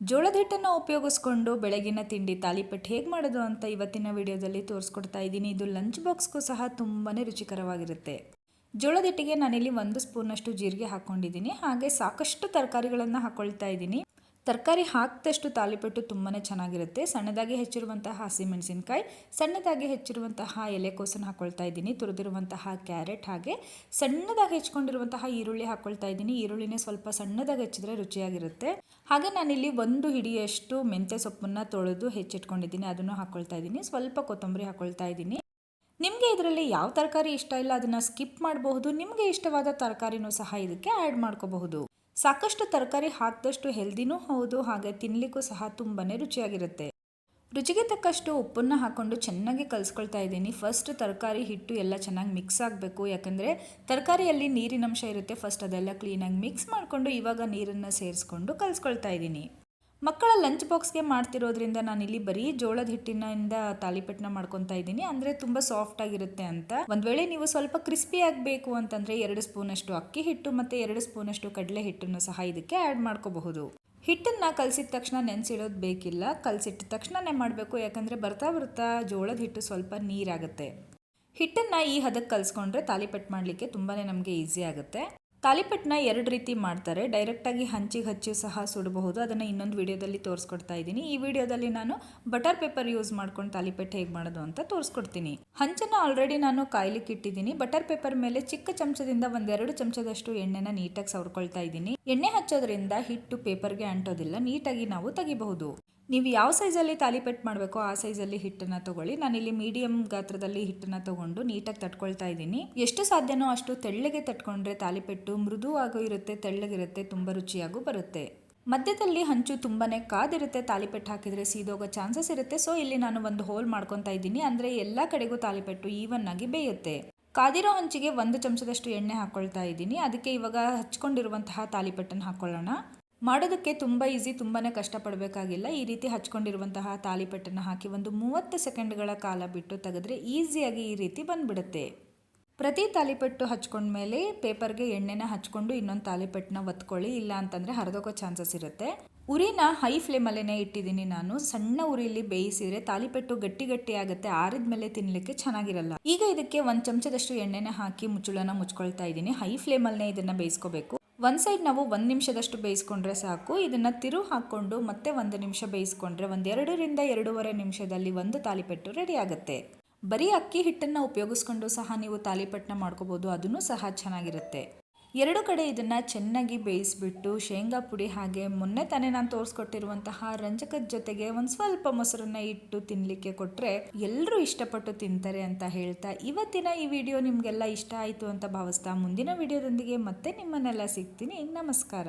ಜೋಳದ ಹಿಟ್ಟನ್ನು ಉಪಯೋಗಿಸ್ಕೊಂಡು ಬೆಳಗಿನ ತಿಂಡಿ ತಾಲಿಪಟ್ಟು ಹೇಗೆ ಮಾಡೋದು ಅಂತ ಇವತ್ತಿನ ವಿಡಿಯೋದಲ್ಲಿ ತೋರಿಸ್ಕೊಡ್ತಾ ಇದ್ದೀನಿ. ಇದು ಲಂಚ್ ಬಾಕ್ಸ್ಗೂ ಸಹ ತುಂಬಾ ರುಚಿಕರವಾಗಿರುತ್ತೆ. ಜೋಳದ ಹಿಟ್ಟಿಗೆ ನಾನಿಲ್ಲಿ ಒಂದು ಸ್ಪೂನಷ್ಟು ಜೀರಿಗೆ ಹಾಕ್ಕೊಂಡಿದ್ದೀನಿ ಹಾಗೆ ಸಾಕಷ್ಟು ತರಕಾರಿಗಳನ್ನು ಹಾಕ್ಕೊಳ್ತಾ ಇದ್ದೀನಿ. ತರಕಾರಿ ಹಾಕಿದಷ್ಟು ತಾಲಿಪಟ್ಟು ತುಂಬಾ ಚೆನ್ನಾಗಿರುತ್ತೆ. ಸಣ್ಣದಾಗಿ ಹೆಚ್ಚಿರುವಂತಹ ಹಸಿಮೆಣಸಿನ್ಕಾಯಿ, ಸಣ್ಣದಾಗಿ ಹೆಚ್ಚಿರುವಂತಹ ಎಲೆಕೋಸನ್ನು ಹಾಕ್ಕೊಳ್ತಾ ಇದ್ದೀನಿ. ತುರಿದಿರುವಂತಹ ಕ್ಯಾರೆಟ್ ಹಾಗೆ ಸಣ್ಣದಾಗಿ ಹೆಚ್ಕೊಂಡಿರುವಂತಹ ಈರುಳ್ಳಿ ಹಾಕ್ಕೊಳ್ತಾ ಇದ್ದೀನಿ. ಈರುಳ್ಳಿನೇ ಸ್ವಲ್ಪ ಸಣ್ಣದಾಗಿ ಹೆಚ್ಚಿದ್ರೆ ರುಚಿಯಾಗಿರುತ್ತೆ. ಹಾಗೆ ನಾನಿಲ್ಲಿ ಒಂದು ಹಿಡಿಯಷ್ಟು ಮೆಂತ್ಯ ಸೊಪ್ಪನ್ನು ತೊಳೆದು ಹೆಚ್ಚಿಟ್ಕೊಂಡಿದ್ದೀನಿ. ಅದನ್ನು ಹಾಕ್ಕೊಳ್ತಾ ಇದ್ದೀನಿ. ಸ್ವಲ್ಪ ಕೊತ್ತಂಬರಿ ಹಾಕ್ಕೊಳ್ತಾ ಇದ್ದೀನಿ. ನಿಮಗೆ ಇದರಲ್ಲಿ ಯಾವ ತರಕಾರಿ ಇಷ್ಟ ಇಲ್ಲ, ಅದನ್ನು ಸ್ಕಿಪ್ ಮಾಡಬಹುದು. ನಿಮಗೆ ಇಷ್ಟವಾದ ತರಕಾರಿನೂ ಸಹ ಇದಕ್ಕೆ ಆ್ಯಡ್ ಮಾಡ್ಕೋಬಹುದು. ಸಾಕಷ್ಟು ತರಕಾರಿ ಹಾಕಿದಷ್ಟು ಹೆಲ್ದಿನೂ ಹೌದು, ಹಾಗೆ ತಿನ್ನಲಿಕ್ಕೂ ಸಹ ತುಂಬಾ ರುಚಿಯಾಗಿರುತ್ತೆ. ರುಚಿಗೆ ತಕ್ಕಷ್ಟು ಉಪ್ಪನ್ನು ಹಾಕ್ಕೊಂಡು ಚೆನ್ನಾಗಿ ಕಲಿಸ್ಕೊಳ್ತಾ ಇದ್ದೀನಿ. ಫಸ್ಟ್ ತರಕಾರಿ ಹಿಟ್ಟು ಎಲ್ಲ ಚೆನ್ನಾಗಿ ಮಿಕ್ಸ್ ಆಗಬೇಕು. ಯಾಕಂದರೆ ತರಕಾರಿಯಲ್ಲಿ ನೀರಿನಂಶ ಇರುತ್ತೆ. ಫಸ್ಟ್ ಅದೆಲ್ಲ ಕ್ಲೀನಾಗಿ ಮಿಕ್ಸ್ ಮಾಡಿಕೊಂಡು ಇವಾಗ ನೀರನ್ನು ಸೇರಿಸ್ಕೊಂಡು ಕಲಿಸ್ಕೊಳ್ತಾ ಇದ್ದೀನಿ. ಮಕ್ಕಳ ಲಂಚ್ ಬಾಕ್ಸ್ಗೆ ಮಾಡ್ತಿರೋದ್ರಿಂದ ನಾನಿಲ್ಲಿ ಬರೀ ಜೋಳದ ಹಿಟ್ಟಿನಿಂದ ತಾಲಿಪಟ್ಟನ ಮಾಡ್ಕೊತಾ ಇದ್ದೀನಿ. ಅಂದರೆ ತುಂಬ ಸಾಫ್ಟ್ ಆಗಿರುತ್ತೆ ಅಂತ. ಒಂದು ವೇಳೆ ನೀವು ಸ್ವಲ್ಪ ಕ್ರಿಸ್ಪಿ ಆಗಬೇಕು ಅಂತಂದರೆ ಎರಡು ಸ್ಪೂನಷ್ಟು ಅಕ್ಕಿ ಹಿಟ್ಟು ಮತ್ತು ಎರಡು ಸ್ಪೂನಷ್ಟು ಕಡಲೆ ಹಿಟ್ಟನ್ನು ಸಹ ಇದಕ್ಕೆ ಆ್ಯಡ್ ಮಾಡ್ಕೋಬಹುದು. ಹಿಟ್ಟನ್ನು ಕಲಸಿದ ತಕ್ಷಣ ನೆನೆಸಿಡೋದು ಬೇಕಿಲ್ಲ. ಕಲಸಿಟ್ಟ ತಕ್ಷಣನೇ ಮಾಡಬೇಕು. ಯಾಕಂದರೆ ಬರ್ತಾ ಬರ್ತಾ ಜೋಳದ ಹಿಟ್ಟು ಸ್ವಲ್ಪ ನೀರಾಗುತ್ತೆ. ಹಿಟ್ಟನ್ನು ಈ ಹದಕ್ಕೆ ಕಲಿಸ್ಕೊಂಡ್ರೆ ತಾಲಿಪಟ್ಟು ಮಾಡಲಿಕ್ಕೆ ತುಂಬಾ ನಮಗೆ ಈಸಿ ಆಗುತ್ತೆ. ತಾಲಿಪಟ್ಟನ್ನ ಎರಡು ರೀತಿ ಮಾಡ್ತಾರೆ. ಡೈರೆಕ್ಟಾಗಿ ಹಂಚಿಗೆ ಹಚ್ಚಿ ಸಹ ಸುಡಬಹುದು. ಅದನ್ನು ಇನ್ನೊಂದು ವಿಡಿಯೋದಲ್ಲಿ ತೋರಿಸ್ಕೊಡ್ತಾ ಇದ್ದೀನಿ. ಈ ವಿಡಿಯೋದಲ್ಲಿ ನಾನು ಬಟರ್ ಪೇಪರ್ ಯೂಸ್ ಮಾಡ್ಕೊಂಡು ತಾಲಿಪಟ್ಟು ಹೇಗೆ ಮಾಡೋದು ಅಂತ ತೋರಿಸ್ಕೊಡ್ತೀನಿ. ಹಂಚನ್ನು ಆಲ್ರೆಡಿ ನಾನು ಕಾಯ್ಲಿಕ್ಕೆ ಇಟ್ಟಿದ್ದೀನಿ. ಬಟರ್ ಪೇಪರ್ ಮೇಲೆ ಚಿಕ್ಕ ಚಮಚದಿಂದ ಒಂದೆರಡು ಚಮಚದಷ್ಟು ಎಣ್ಣೆನ ನೀಟಾಗಿ ಸವರ್ಕೊಳ್ತಾ ಇದ್ದೀನಿ. ಎಣ್ಣೆ ಹಚ್ಚೋದ್ರಿಂದ ಹಿಟ್ಟು ಪೇಪರ್ಗೆ ಅಂಟೋದಿಲ್ಲ. ನೀಟಾಗಿ ನಾವು ತೆಗಿಬಹುದು. ನೀವು ಯಾವ ಸೈಜಲ್ಲಿ ತಾಲಿಪೆಟ್ಟು ಮಾಡಬೇಕು ಆ ಸೈಜಲ್ಲಿ ಹಿಟ್ಟನ್ನು ನಾನು ಇಲ್ಲಿ ಮೀಡಿಯಂ ಗಾತ್ರದಲ್ಲಿ ಹಿಟ್ಟನ್ನು ತಗೊಂಡು ನೀಟಾಗಿ ತಟ್ಕೊಳ್ತಾ ಇದ್ದೀನಿ. ಎಷ್ಟು ಸಾಧ್ಯನೋ ಅಷ್ಟು ತೆಳ್ಳಗೆ ತಟ್ಕೊಂಡ್ರೆ ತಾಲಿಪೆಟ್ಟು ಮೃದುವಾಗೂ ಇರುತ್ತೆ, ತೆಳ್ಳಗಿರುತ್ತೆ, ತುಂಬ ರುಚಿಯಾಗೂ ಬರುತ್ತೆ. ಮಧ್ಯದಲ್ಲಿ ಹಂಚು ತುಂಬಾ ಕಾದಿರುತ್ತೆ ತಾಲಿಪೆಟ್ಟು ಹಾಕಿದರೆ ಸೀದೋಗೋ ಚಾನ್ಸಸ್ ಇರುತ್ತೆ. ಸೊ ಇಲ್ಲಿ ನಾನು ಒಂದು ಹೋಲ್ ಮಾಡ್ಕೊತಾ ಇದ್ದೀನಿ. ಅಂದರೆ ಎಲ್ಲ ಕಡೆಗೂ ತಾಲಿಪೆಟ್ಟು ಈವನ್ ಆಗಿ ಬೇಯುತ್ತೆ. ಕಾದಿರೋ ಹಂಚಿಗೆ ಒಂದು ಚಮಚದಷ್ಟು ಎಣ್ಣೆ ಹಾಕ್ಕೊಳ್ತಾ ಇದ್ದೀನಿ. ಅದಕ್ಕೆ ಇವಾಗ ಹಚ್ಕೊಂಡಿರುವಂತಹ ತಾಲಿಪೆಟ್ಟನ್ನು ಹಾಕ್ಕೊಳ್ಳೋಣ ಮಾಡೋದಕ್ಕೆ ತುಂಬ ಈಸಿ ತುಂಬಾ ಕಷ್ಟಪಡಬೇಕಾಗಿಲ್ಲ. ಈ ರೀತಿ ಹಚ್ಕೊಂಡಿರುವಂತಹ ತಾಲಿಪಟ್ಟನ್ನು ಹಾಕಿ ಒಂದು ಮೂವತ್ತು ಸೆಕೆಂಡ್ಗಳ ಕಾಲ ಬಿಟ್ಟು ತೆಗೆದ್ರೆ ಈಸಿಯಾಗಿ ಈ ರೀತಿ ಬಂದ್ಬಿಡುತ್ತೆ. ಪ್ರತಿ ತಾಲಿಪಟ್ಟು ಹಚ್ಕೊಂಡ್ಮೇಲೆ ಪೇಪರ್ಗೆ ಎಣ್ಣೆನ ಹಚ್ಕೊಂಡು ಇನ್ನೊಂದು ತಾಲಿಪಟ್ಟನ್ನ ಒತ್ಕೊಳ್ಳಿ, ಇಲ್ಲ ಅಂತಂದರೆ ಹರಿದೋಗೋ ಚಾನ್ಸಸ್ ಇರುತ್ತೆ. ಉರಿನ ಹೈ ಫ್ಲೇಮಲ್ಲೇ ಇಟ್ಟಿದ್ದೀನಿ ನಾನು. ಸಣ್ಣ ಉರಿಲಿ ಬೇಯಿಸಿದ್ರೆ ತಾಲಿಪಟ್ಟು ಗಟ್ಟಿ ಗಟ್ಟಿ ಆಗುತ್ತೆ ಆರಿದ ಮೇಲೆ ತಿನ್ನಲಿಕ್ಕೆ ಚೆನ್ನಾಗಿರಲ್ಲ. ಈಗ ಇದಕ್ಕೆ ಒಂದು ಚಮಚದಷ್ಟು ಎಣ್ಣೆನ ಹಾಕಿ ಮುಚ್ಚಳನ ಮುಚ್ಕೊಳ್ತಾ ಇದ್ದೀನಿ. ಹೈ ಫ್ಲೇಮಲ್ಲೇ ಇದನ್ನು ಬೇಯಿಸ್ಕೋಬೇಕು. ಒಂದು ಸೈಡ್ ನಾವು ಒಂದು ನಿಮಿಷದಷ್ಟು ಬೇಯಿಸ್ಕೊಂಡ್ರೆ ಸಾಕು. ಇದನ್ನು ತಿರು ಹಾಕ್ಕೊಂಡು ಮತ್ತೆ ಒಂದು ನಿಮಿಷ ಬೇಯಿಸ್ಕೊಂಡ್ರೆ ಒಂದು ಎರಡರಿಂದ ಎರಡೂವರೆ ನಿಮಿಷದಲ್ಲಿ ಒಂದು ತಾಲಿಪೆಟ್ಟು ರೆಡಿ ಆಗುತ್ತೆ. ಬರೀ ಅಕ್ಕಿ ಹಿಟ್ಟನ್ನು ಉಪಯೋಗಿಸ್ಕೊಂಡು ಸಹ ನೀವು ತಾಲಿಪಟ್ಟನ್ನ ಮಾಡ್ಕೋಬೋದು. ಅದನ್ನು ಸಹ ಚೆನ್ನಾಗಿರುತ್ತೆ. ಎರಡು ಕಡೆ ಇದನ್ನು ಚೆನ್ನಾಗಿ ಬೇಯಿಸ್ಬಿಟ್ಟು ಶೇಂಗಾ ಪುಡಿ ಹಾಗೆ ಮೊನ್ನೆ ತಾನೇ ನಾನು ತೋರಿಸ್ಕೊಟ್ಟಿರುವಂತಹ ರಂಜಕದ ಜೊತೆಗೆ ಒಂದು ಸ್ವಲ್ಪ ಮೊಸರನ್ನ ಇಟ್ಟು ತಿನ್ನಲಿಕ್ಕೆ ಕೊಟ್ಟರೆ ಎಲ್ಲರೂ ಇಷ್ಟಪಟ್ಟು ತಿಂತಾರೆ ಅಂತ ಹೇಳ್ತಾ ಇವತ್ತಿನ ಈ ವಿಡಿಯೋ ನಿಮಗೆಲ್ಲ ಇಷ್ಟ ಆಯಿತು ಅಂತ ಭಾವಿಸ್ತಾ ಮುಂದಿನ ವಿಡಿಯೋದೊಂದಿಗೆ ಮತ್ತೆ ನಿಮ್ಮನ್ನೆಲ್ಲ ಸಿಗ್ತೀನಿ. ನಮಸ್ಕಾರ.